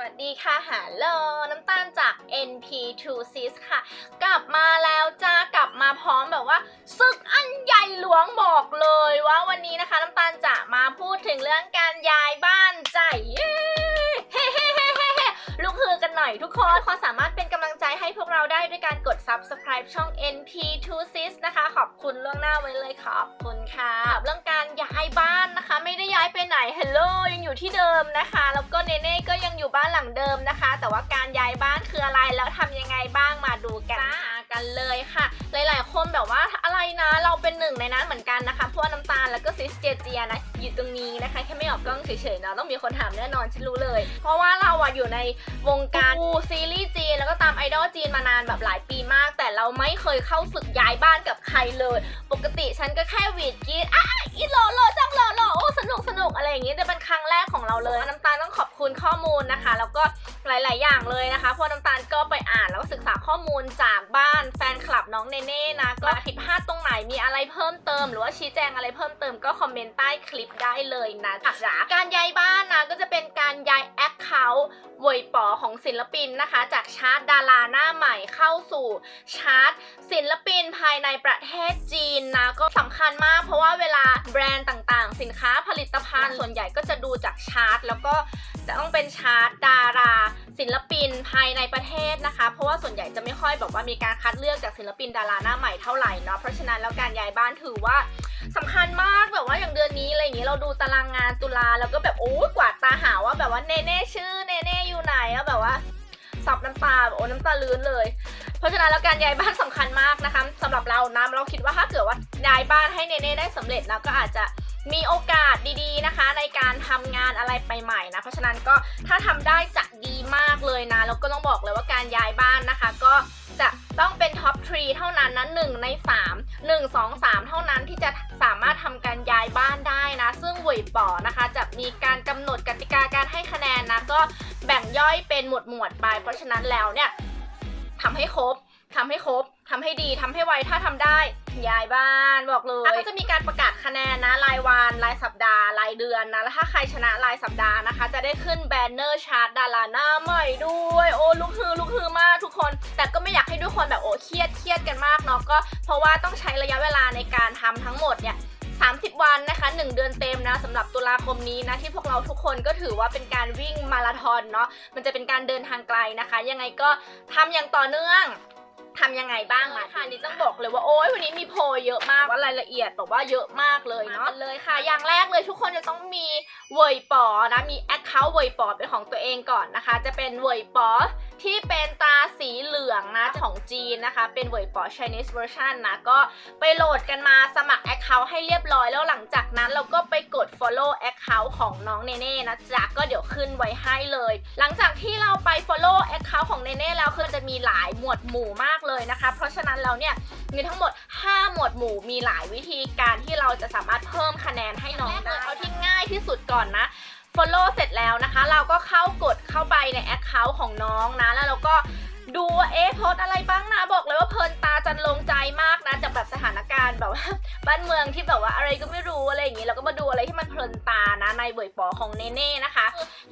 วัสดีค่ะฮัลโหลน้ำตาลจาก NP2Sis ค่ะ กลับมาแล้วจ้ากลับมาพร้อมแบบว่าศึกอันใหญ่หลวงบอกเลยว่าวันนี้นะคะ น้ำตาลจะมาพูดถึงเรื่องการย้ายบ้านใจเย้เฮ้เฮ้เฮ้เฮ้เฮ้ลุกฮือกันหน่อยทุกคนทุกคนสามารถเป็นกำลังใจให้พวกเราได้ด้วยการกด subscribe ช่อง NP2Sis นะคะ ขอบคุณล่วงหน้าไว้เลยขอบคุณค่ะ เรื่องการย้ายบ้าน ย้ายไปไหน Hello ยังอยู่ที่เดิมนะคะ แล้วก็เนเน่ก็ยังอยู่บ้านหลังเดิมนะคะ แต่ว่าการย้ายบ้านคืออะไรแล้วทำยังไงบ้างมาดูกันกันเลยค่ะ หลายๆคนแบบว่าอะไรนะ เราเป็นหนึ่งในนั้นเหมือนกันนะคะเพราะว่าน้ำตาลแล้วก็ซิสเจเจียนะอยู่ตรงนี้นะคะแค่ไม่ออกกล้องเฉยๆเนาะต้องมีคนถามแน่นอนฉันรู้เลย เพราะว่าเราอะอยู่ในวงการดูซีรีส์จีนแล้วก็ตาม ดอลจีนมานานแบบหลายปีมาก แต่เราไม่เคยเข้าศึกย้ายบ้านกับใครเลย ปกติฉันก็แค่หวีดกีดอะอีโหลโหลจังโหลโหลโอ้สนุกสนุกอะไรอย่างงี้แต่เป็นครั้งแรกของเราเลยน้ำตาลต้องขอบคุณข้อมูลนะคะ แล้วก็หลาย ๆ อย่างเลยนะคะ เพราะน้ำตาลก็ไปอ่านแล้วก็ศึกษาข้อมูลจากบ้านแฟนคลับน้องเนเน่นะก็ผิดพลาดตรงไหนมีอะไรเพิ่มเติม หรือว่าชี้แจงอะไรเพิ่มเติมก็คอมเมนต์ใต้คลิปได้เลยนะจ๊ะการย้ายบ้านาท์เวยป๋อของศิลปินนะคะ จากชาร์ตดาราหน้าใหม่เข้าสู่ชาร์ตศิลปินภายในประเทศจีนนะก็สำคัญมาก เพราะว่าเวลาแบรนด์ต่างๆ สินค้าผลิตภัณฑ์ส่วนใหญ่ก็จะดูจากชาร์ตแล้วก็จะต้องเป็นชาร์ตดารา ศิลปินภายในประเทศนะคะ เพราะว่าส่วนใหญ่จะไม่ค่อยแบบว่ามีการคัดเลือกจากศิลปินดาราหน้าใหม่เท่าไหร่เนาะเพราะฉะนั้นแล้วการย้ายบ้านถือว่า สำคัญมากแบบว่าอย่างเดือนนี้อะไรอย่างนี้ยเราดูตารางงานตุลาแล้วก็แบบโอ้กวาดตาหาว่าแบบว่าเนเน่ชื่อเนเน่อยู่ไหนแล้วแบบว่าซับน้ำตาแบบโอ้น้ำตาลื้นเลย เพราะฉะนั้นแล้วการย้ายบ้านสำคัญมากนะคะสำหรับเรานะเราคิดว่าถ้าเกิดว่าย้ายบ้านให้เนเน่ได้สำเร็จนะก็อาจจะมีโอกาสดีๆนะคะ ในการทำงานอะไรใหม่นะเพราะฉะนั้นก็ถ้าทำได้จะดีมากเลยนะแล้วก็ต้องบอกเลยว่าการย้ายบ้านนะคะ ก็จะ ต้องเป็นท็อปทรีเท่านั้นนะหนึ่งใน3 1 2 3เท่านั้นที่จะสามารถทำการย้ายบ้านได้นะ ซึ่งหวยป๋อนะคะ จะมีการกำหนดกติกาการให้คะแนนนะ ก็แบ่งย่อยเป็นหมวดหมวดไป เพราะฉะนั้นแล้วเนี่ยทำให้ครบทำให้ครบทำให้ดีทำให้ไวถ้าทำได้ย้ายบ้านบอกเลยก็จะมีการประกาศคะแนนนะรายวันรายสัปดาห์ายเดือนนะแล้วถ้าใครชนะรายสัปดาห์นะคะ จะได้ขึ้นแบนเนอร์ชาร์ตดาราหน้าใหม่ด้วย โอ้ลุกฮือลุกฮือมากทุกคน แต่ก็ไม่อยากให้ทุกคนแบบโอ้เครียดเครียดกันมากเนาะก็เพราะว่าต้องใช้ระยะเวลาในการทำทั้งหมดเนี่ย30 วันนะคะ 1 เดือนเต็มนะสำหรับตุลาคมนี้นะ ที่พวกเราทุกคนก็ถือว่าเป็นการวิ่งมาราธอนเนาะมันจะเป็นการเดินทางไกลนะคะ ยังไงก็ทำอย่างต่อเนื่อง ทำยังไงบ้างมาค่ะนี่ต้องบอกเลยว่าโอ้ยวันนี้มีโพยเยอะมากว่ารายละเอียดแบบว่าเยอะมากเลยเนาะเลยค่ะ อย่างแรกเลยทุกคนจะต้องมีเวยปอนะมีแอคเคาท์เวยปอเป็นของตัวเองก่อนนะคะ จะเป็นเวยปอ ที่เป็นตาสีเหลืองนะของจีนนะคะ เป็นเวยปอ Chinese version นะ ก็ไปโหลดกันมาสมัคร Account ให้เรียบร้อยแล้วหลังจากนั้นเราก็ไปกด follow Account ของน้องเนเน่นะจ๊ะก็เดี๋ยวขึ้นไว้ให้เลย หลังจากที่เราไป follow Account ของเนเน่แล้วคือจะมีหลายหมวดหมู่มากเลยนะคะ เพราะฉะนั้นแล้วเนี่ยมีทั้งหมด 5 หมวดหมู่มีหลายวิธีการที่เราจะสามารถเพิ่มคะแนนให้น้องได้เอาที่ง่ายที่สุดก่อนนะ follow เสร็จแล้วนะคะ เราก็เข้ากดเข้าไปใน Account ของน้องนะ แล้วเราก็ดูว่าเอ๊ะโพสอะไรบ้างนะ บอกเลยว่าเพลินตาจันลงใจมากนะจากแบบสถาน การแบบว่าบ้านเมืองที่แบบว่าอะไรก็ไม่รู้อะไรอย่างนี้เราก็มาดูอะไรที่มันเพลินตานะในเบยปอของเนเน่นะคะ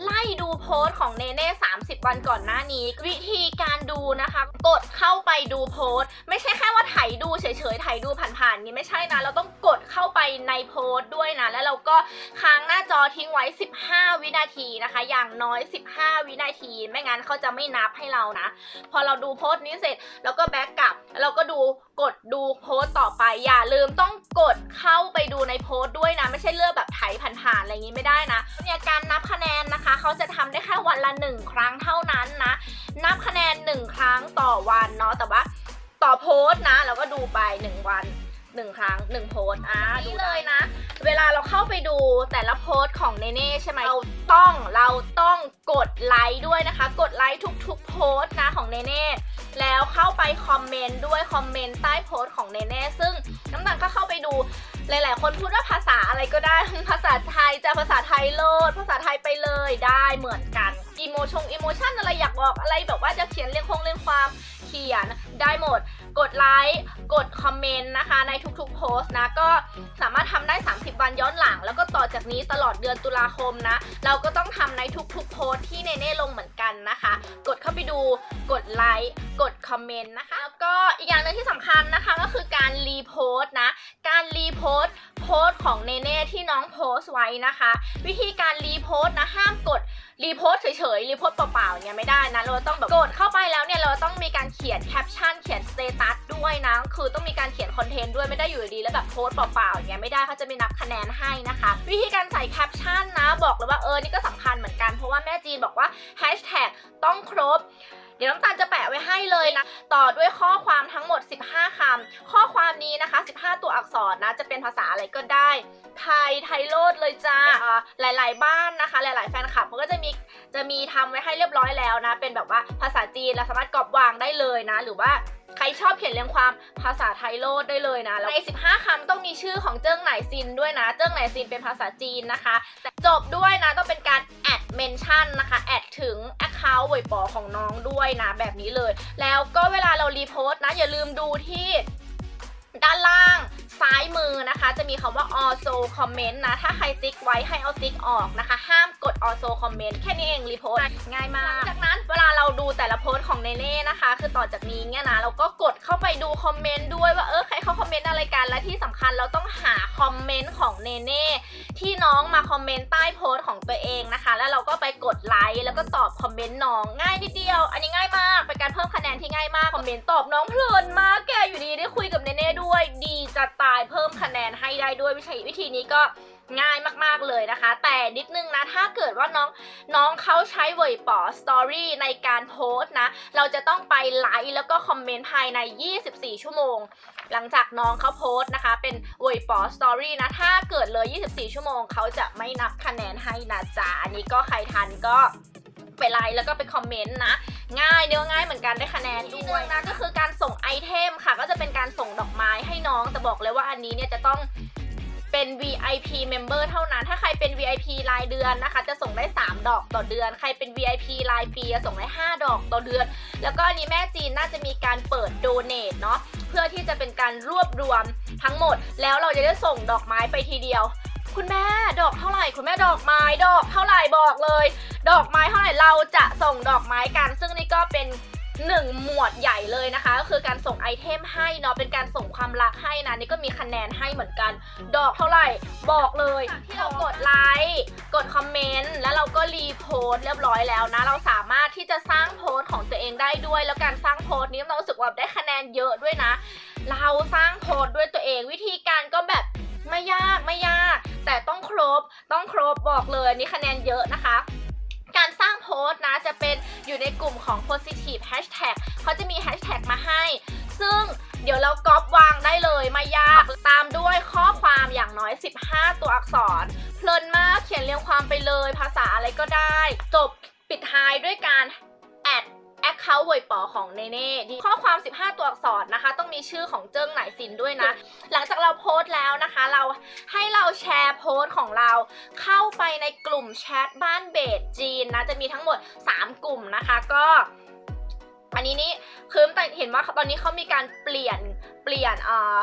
ไล่ดูโพสต์ของเนเน่30 วันก่อนหน้านี้ วิธีการดูนะคะ กดเข้าไปดูโพสต์ไม่ใช่แค่ว่าถ่ายดูเฉยๆถ่ายดูผ่านๆนี้ไม่ใช่นะเราต้องกดเข้าไปในโพสต์ด้วยนะ แล้วเราก็ค้างหน้าจอทิ้งไว้ 15 วินาทีนะคะ อย่างน้อย 15 วินาที ไม่งั้นเขาจะไม่นับให้เรานะ พอเราดูโพสต์นี้เสร็จเราก็แบ็กกลับแล้วเราก็ดู กดดูโพสต์ต่อไป อย่าลืมต้องกดเข้าไปดูในโพสต์ด้วยนะ ไม่ใช่เลือกแบบไถผ่านๆอะไรอย่างนี้ไม่ได้นะเนี่ยการนับคะแนนนะคะ เขาจะทำได้แค่วันละหนึ่งครั้งเท่านั้นนะ นับคะแนนหนึ่งครั้งต่อวันเนาะแต่ว่าต่อโพสต์นะเราก็ดูไปหนึ่งวันหนึ่งครั้งหนึ่งโพสต์อ่าดูเลยนะ เวลาเราเข้าไปดูแต่ละโพสต์ของเนเน่ใช่ไหมเราต้องเราต้องกดไลค์ด้วยนะคะ กดไลค์ทุกๆโพสต์นะของเนเน่ แล้วเข้าไปคอมเมนต์ด้วยคอมเมนต์ใต้โพสต์ของเนเน่ซึ่งน้ำตาลก็เข้าไปดูหลาย ๆ คนพูดว่าภาษาอะไรก็ได้ ภาษาไทยจะภาษาไทยโลด ภาษาไทยไปเลยได้เหมือนกันอิโมชงอิโมชันอะไรอยากบอกอะไรแบบว่าจะเขียนเรียงคงเรียงความ ขียนได้หมด กดไลค์กดคอมเมนต์นะคะในทุกๆโพสต์นะก็สามารถทำได้ 30 วันย้อนหลัง แล้วก็ต่อจากนี้ตลอดเดือนตุลาคมนะ เราก็ต้องทำในทุกๆโพสต์ที่เนเน่ลงเหมือนกันนะคะ กดเข้าไปดูกดไลค์กดคอมเมนต์นะคะแล้วก็อีกอย่างหนึงที่สำคัญนะคะก็คือการรีโพสต์นะการรีโพสต์โพสต์ของเนเน่ที่น้องโพสต์ไว้นะคะ วิธีการรีโพสต์นะห้า รีโพสเฉยๆรีโพสเปล่าๆอย่างเงี้ยไม่ได้นะเราต้องแบบกดเข้าไปแล้วเนี่ยเราต้องมีการเขียนแคปชั่นเขียนสเตตัสด้วยนะคือต้องมีการเขียนคอนเทนต์ด้วยไม่ได้อยู่ดีแล้วแบบโพสเปล่าๆอย่างเงี้ยไม่ได้เขาจะม่นับคะแนนให้นะคะ วิธีการใส่แคปชั่นนะบอกเลยว่าเออนี่ก็สำคัญเหมือนกันเพราะว่าแม่จีนบอกว่าแฮชแท็กต้องครบเดี๋ยวน้ำตาลจะแปะไว้ให้เลยนะ ต่อด้วยข้อความทั้งหมด 15คำข้อความนี้นะคะ15 อักษรนะ จะเป็นภาษาอะไรก็ได้ ไทยไทยโลดเลยจ้าอ่าหลาย ๆ บ้านนะคะ หลาย ๆ แฟนคลับเขาก็จะมีจะมีทำไว้ให้เรียบร้อยแล้วนะ เป็นแบบว่าภาษาจีนเราสามารถกรอบวางได้เลยนะ หรือว่าใครชอบเขียนเรียงความภาษาไทยโลดได้เลยนะ แล้วใน 15คำต้องมีชื่อของเจิ้งไหนซินด้วยนะ เจิ้งไหนซินเป็นภาษาจีนนะคะ แต่จบด้วยนะต้องเป็นการแอดเมนชั่นนะคะ แอดถึง Account เวยปอของน้องด้วยนะ แบบนี้เลย แล้วก็เวลาเรารีโพสต์นะ อย่าลืมดูที่ด้านล่าง ซ้ายมือนะคะ จะมีคำว่า also comment นะ ถ้าใครติ๊กไว้ให้เอาติ๊กออกนะคะ ห้ามกด also comment แค่นี้เองรีโพสง่ายมาก จากนั้นเวลาเราดูแต่ละโพสของเนเน่นะคะ คือต่อจากนี้เนี่ยนะ เราก็กดเข้าไปดูคอมเมนต์ด้วยว่าเออใครเขาคอมเมนต์อะไรกัน และที่สำคัญเราต้องหาคอมเมนต์ของเนเน่ที่น้องมาคอมเมนต์ใต้โพสของตัวเองนะคะ แล้วเราก็ไปกดไลค์แล้วก็ตอบคอมเมนต์น้องง่ายนิดเดียว อันนี้ง่ายมากเป็นการเพิ่มคะแนนที่ง่ายมากคอมเมนต์ตอบน้องเพลินมากแกอยู่ดีได้คุยกับเนเน่ด้วยดีจะตายเพิ่มคะแนนให้ได้ด้วยวิธีวิธีนี้ก็ง่ายมากๆเลยนะคะ แต่นิดนึงนะ ถ้าเกิดว่าน้องน้องเขาใช้เวยป๋อสตอรี่ในการโพสต์นะ เราจะต้องไปไลค์แล้วก็คอมเมนต์ภายใน 24 ชั่วโมง หลังจากน้องเขาโพสต์นะคะ เป็นเวยปอสตอรี่นะ ถ้าเกิดเลย 24 ชั่วโมง เขาจะไม่นับคะแนนให้นะจ๊ะอันนี้ก็ใครทันก็ไปไลค์แล้วก็ไปคอมเมนต์นะ ง่ายเนื้อง่ายเหมือนกันได้คะแนนด้วยนะก็คือการส่งไอเทมค่ะ ก็จะเป็นการส่งดอกไม้ให้น้อง แต่บอกเลยว่าอันนี้เนี่ยจะต้องเป็น VIP member เท่านั้น ถ้าใครเป็น VIP รายเดือนนะคะ จะส่งได้ 3 ดอกต่อเดือน ใครเป็น VIP รายปีจะส่งได้ 5 ดอกต่อเดือน แล้วก็อันนี้แม่จีนน่าจะมีการเปิดโดเน a t เนาะ เพื่อที่จะเป็นการรวบรวมทั้งหมด แล้วเราจะได้ส่งดอกไม้ไปทีเดียว คุณแม่ดอกเท่าไหร่ คุณแม่ดอกไม้ดอกเท่าไหร่บอกเลย ดอกไม้เท่าไหร่เราจะส่งดอกไม้กัน ซึ่งนี่ก็เป็นหนึ่งหมวดใหญ่เลยนะคะ ก็คือการส่งไอเทมให้เนาะเป็นการส่งความรักให้นะนี่ก็มีคะแนนให้เหมือนกัน ดอกเท่าไหร่บอกเลยที่เรากดไลค์กดคอมเมนต์แล้วเราก็รีโพสต์เรียบร้อยแล้วนะ เราสามารถที่จะสร้างโพสต์ของตัวเองได้ด้วย แล้วการสร้างโพสต์นี้เรารู้สึกว่าได้คะแนนเยอะด้วยนะ เราสร้างโพสต์ด้วยตัวเองวิธีการก็แบบ ไม่ยากไม่ยาก แต่ต้องครบต้องครบบอกเลยนนี้คะแนนเยอะนะคะการสร้างโพสต์นะจะเป็นอยู่ในกลุ่มของ positive hashtag เขาจะมี hashtag มาให้ ซึ่งเดี๋ยวเราก๊อปวางได้เลยไม่ยาก ตามด้วยข้อความอย่างน้อย 15 ตัวอักษร เพลินมากเขียนเรียงความไปเลย ภาษาอะไรก็ได้ จบปิดท้ายด้วยการแอด Account เวยปอของเนเน่ข้อความ 15 ตัวอักษรนะคะ ต้องมีชื่อของเจิ้งไหนซินด้วยนะ หลังจากเราโพสต์แล้วนะคะ เราให้เราแชร์โพสต์ของเรา เข้าไปในกลุ่มแชทบ้านเบสจีนนะจะมีทั้งหมด 3 กลุ่มนะคะก็อันนี้นี่คือแต่เห็นว่าตอนนี้เขามีการเปลี่ยนเปลี่ยนอ่า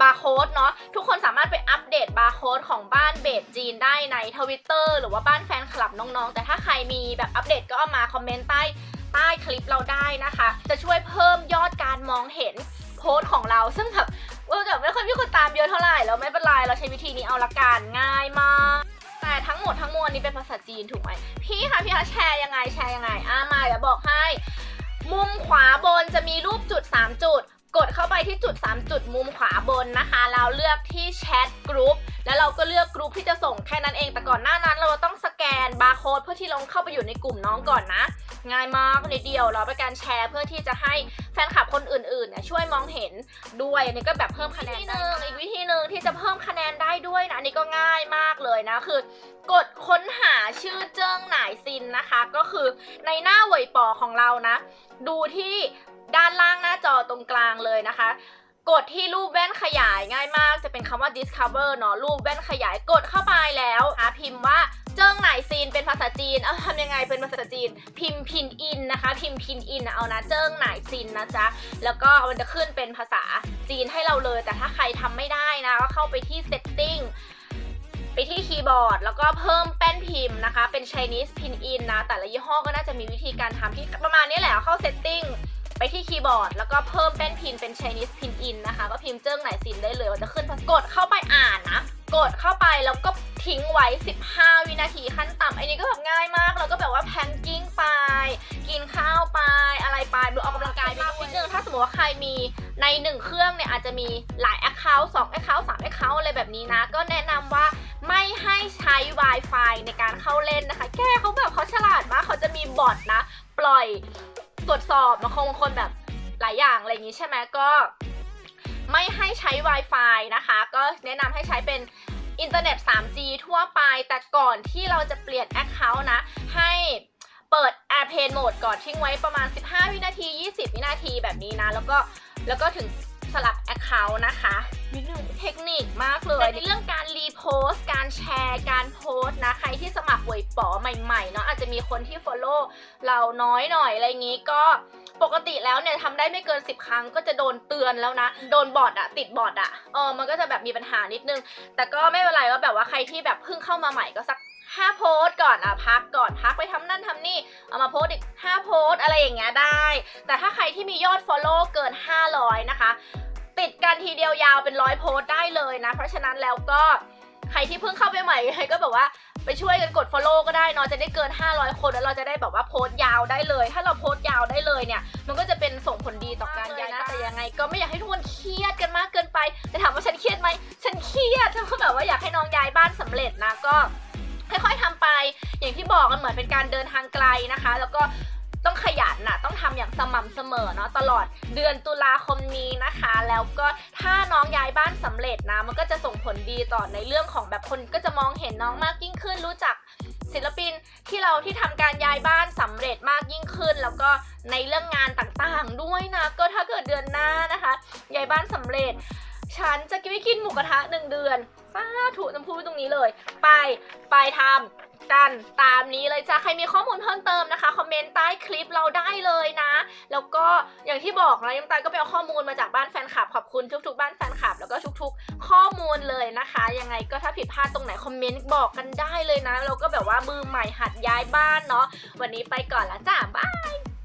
บาร์โค้ดเนาะทุกคนสามารถไปอัปเดตบาร์โค้ดของบ้านเบสจีนได้ในทวิตเตอร์หรือว่าบ้านแฟนคลับน้องๆ แต่ถ้าใครมีแบบอัปเดตก็เอามาคอมเมนต์ใต้ ใต้คลิปเราได้นะคะ จะช่วยเพิ่มยอดการมองเห็นโพสต์ของเรา ซึ่งแบบเออแบบไม่ค่อยมีคนตามเยอะเท่าไหร่แล้วไม่เป็นไรเราใช้วิธีนี้เอาละกันง่ายมากแต่ทั้งหมดทั้งมวลนี้เป็นภาษาจีนถูกไหมพี่คะพี่คะแชร์ยังไงแชร์ยังไงอ่ามาเดี๋ยวบอกให้ มุมขวาบนจะมีรูปจุด 3 จุด กดเข้าไปที่จุด 3 จุดมุมขวาบนนะคะแล้วเลือกที่แชทกรุ๊ป แล้วเราก็เลือกกรุ๊ปที่จะส่งแค่นั้นเอง แต่ก่อนหน้านั้นเราต้องสแกนบาร์โค้ดเพื่อที่เราเข้าไปอยู่ในกลุ่มน้องก่อนนะ ง่ายมากนิดเดียวเราเป็นการแชร์เพื่อที่จะให้แฟนคลับคนอื่นๆเนี่ยช่วยมองเห็นด้วยอันนี้ก็แบบเพิ่มคะแนนหนึ่งอีกวิธีหนึ่งที่จะเพิ่มคะแนนได้ด้วยนะอันนี้ก็ง่ายมากเลยนะคือกดค้นหาชื่อเจิ้งหน่ายซินนะคะ ก็คือในหน้าเวยปอของเรานะ ดูที่ด้านล่างหน้าจอตรงกลางเลยนะคะ กดที่รูปแว่นขยายง่ายมาก จะเป็นคำว่า discover เนาะรูปแว่นขยายกดเข้าไปแล้วหาพิมพ์ว่าเจิ้งหนซีนเป็นภาษาจีน เอาทำยังไงเป็นภาษาจีน พิมพ์พินอินนะคะ พิมพ์พินอินเอานะเจิ้งหนซินนะจ๊ะแล้วก็มันจะขึ้นเป็นภาษาจีนให้เราเลย แต่ถ้าใครทำไม่ได้นะก็เข้าไปที่ setting ไปที่คีย์บอร์ด แล้วก็เพิ่มแป้นพิมพ์นะคะ เป็น Chinese Pin In นะ แต่ละยี่ห้อก็น่าจะมีวิธีการทำที่ประมาณนี้แหละเข้า setting ไปที่คีย์บอร์ด แล้วก็เพิ่มแป้นพิมพ์เป็น Chinese Pin In นะคะ ก็พิมพ์เจิ้งไหนซินได้เลยว่าจะขึ้นกดเข้าไปอ่านนะ กดเข้าไปแล้วก็ทิ้งไว้ 15 วินาทีขั้นต่ำไอ้นี้ก็แบบง่ายมาก แล้วก็แบบว่าแพนกิ้งไป กินข้าวไป อะไรไปหรือออกกำลังกายไปด้วยนิดนึงถ้าสมมติว่าใครมีในหนึ่งเครื่องเนี่ยอาจจะมีหลาย Account 2 Account 3 Account อะไรแบบนี้นะ ก็แนะนำว่าไม่ให้ใช้ Wi-Fi ในการเข้าเล่นนะคะ แกเขาแบบเขาฉลาดมากเขาจะมีบอทนะ ปล่อย ตรวจสอบบางคนบางคนแบบหลายอย่างอะไรอย่างนี้ใช่ไหมก็ไม่ให้ใช้ Wi-Fi นะคะ ก็แนะนำให้ใช้เป็นอินเทอร์เน็ต 3G ทั่วไป แต่ก่อนที่เราจะเปลี่ยน Account นะ ให้เปิด Airplane Mode ก่อนทิ้งไว้ประมาณ 15 วินาที 20 วินาทีแบบนี้นะ แล้วก็แล้วก็ถึง สลับ Account นะคะนิดนึงเทคนิคมากเลยในเรื่องการรีโพสต์การแชร์การโพสต์นะใครที่สมัครหวยป๋อใหม่ๆเนาะอาจจะมีคนที่ Follow เราน้อยหน่อยอะไรอย่างนี้ก็ปกติแล้วเนี่ยทำได้ไม่เกิน 10 ครั้งก็จะโดนเตือนแล้วนะ โดนบอทอะติดบอทอะเออมันก็จะแบบมีปัญหานิดนึง แต่ก็ไม่เป็นไรว่าแบบว่าใครที่แบบเพิ่งเข้ามาใหม่ก็สัก5โพสต์ก่อนอะพักก่อนพักไปทำนั่นทำนี่เอามาโพสต์อีก5โพสต์ อะไรอย่างเงี้ยได้ แต่ถ้าใครที่มียอด Follow เกิน 500 นะคะ ติดกันทีเดียวยาวเป็นร้อยโพสต์ได้เลยนะ เพราะฉะนั้นแล้วก็ใครที่เพิ่งเข้าไปใหม่ก็แบบว่าไปช่วยกันกด Follow ก็ได้เนอะจะได้เกิน 500 คนแล้วเราจะได้แบบว่าโพสต์ยาวได้เลย ถ้าเราโพสต์ยาวได้เลยเนี่ย มันก็จะเป็นส่งผลดีต่อการย้ายนะแต่ยังไง ก็ไม่อยากให้ทุกคนเครียดกันมากเกินไป แต่ถามว่าฉันเครียดไหมฉันเครียดฉันก็แบบว่าอยากให้น้องย้ายบ้านสำเร็จนะก็ค่อยๆทำไป อย่างที่บอกมันเหมือนเป็นการเดินทางไกลนะคะ แล้วก็ ต้องขยันนะต้องทำอย่างสม่ำเสมอเนาะตลอดเดือนตุลาคมนี้นะคะ แล้วก็ถ้าน้องย้ายบ้านสำเร็จนะ มันก็จะส่งผลดีต่อในเรื่องของแบบคนก็จะมองเห็นน้องมากยิ่งขึ้น รู้จักศิลปินที่เราที่ทำการย้ายบ้านสำเร็จมากยิ่งขึ้น แล้วก็ในเรื่องงานต่างๆด้วยนะ ก็ถ้าเกิดเดือนหน้านะคะย้ายบ้านสำเร็จฉันจะกินไม่กินหมูกระทะหนึ่งเดือนสาธุน้ำพูดตรงนี้เลย ไป ไปทำ กันตามนี้เลยจ้าใครมีข้อมูลเพิ่มเติมนะคะคอมเมนต์ใต้คลิปเราได้เลยนะ แล้วก็อย่างที่บอกนะยังตาก็ไปเอาข้อมูลมาจากบ้านแฟนคลับขอบคุณทุก ๆ บ้านแฟนคลับ แล้วก็ทุก ๆ ข้อมูลเลยนะคะยังไงก็ถ้าผิดพลาดตรงไหนคอมเมนต์บอกกันได้เลยนะเราก็แบบว่ามือใหม่หัดย้ายบ้านเนาะวันนี้ไปก่อนละจ้าบาย